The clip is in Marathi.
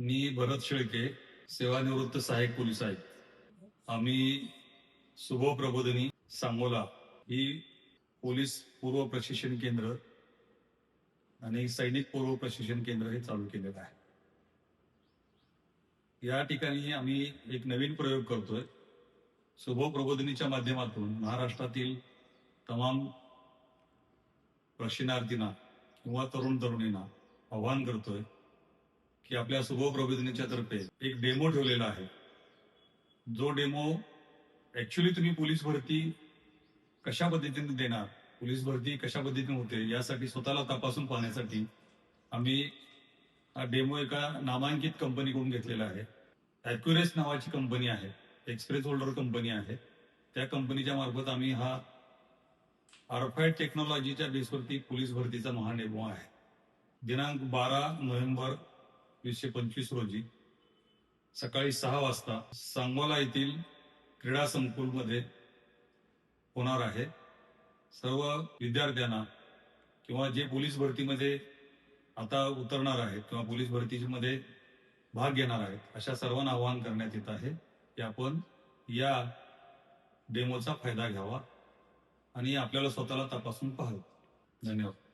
मी भरत शेळके सेवानिवृत्त सहाय्यक पोलीस आहेत. आम्ही शुभ प्रबोधिनी सांगोला ही पोलीस पूर्व प्रशिक्षण केंद्र आणि सैनिक पूर्व प्रशिक्षण केंद्र हे चालू केलेलं आहे. या ठिकाणी आम्ही एक नवीन प्रयोग करतोय. शुभ प्रबोधिनीच्या माध्यमातून महाराष्ट्रातील तमाम प्रशिक्षणार्थींना किंवा तरुण तरुणींना आव्हान करतोय की आपल्या शुभ प्रबोधिनीच्या तर्फे एक डेमो ठेवलेला आहे. जो डेमो ऍक्च्युली तुम्ही पोलीस भरती कशा पद्धतीने देणार पोलीस भरती कशा पद्धतीने होते यासाठी स्वतःला तपासून पाहण्यासाठी आम्ही हा डेमो एका नामांकित कंपनीकडून घेतलेला आहे. अॅक्युरेस नावाची कंपनी आहे एक्सप्रेस होल्डर कंपनी आहे. त्या कंपनीच्या मार्फत आम्ही हा आरफाईड टेक्नॉलॉजीच्या बेसवरती पोलीस भरतीचा महाडेमो आहे. दिनांक बारा नोव्हेंबर वीसशे पंचवीस रोजी सकाळी सहा वाजता सांगोला येथील क्रीडा संकुलमध्ये होणार आहे. सर्व विद्यार्थ्यांना किंवा जे पोलीस भरतीमध्ये आता उतरणार आहेत किंवा पोलीस भरतीमध्ये भाग घेणार आहेत अशा सर्वांना आवाहन करण्यात येत आहे की आपण या डेमोचा फायदा घ्यावा आणि आपल्याला स्वतःला तपासून पाहावं. धन्यवाद.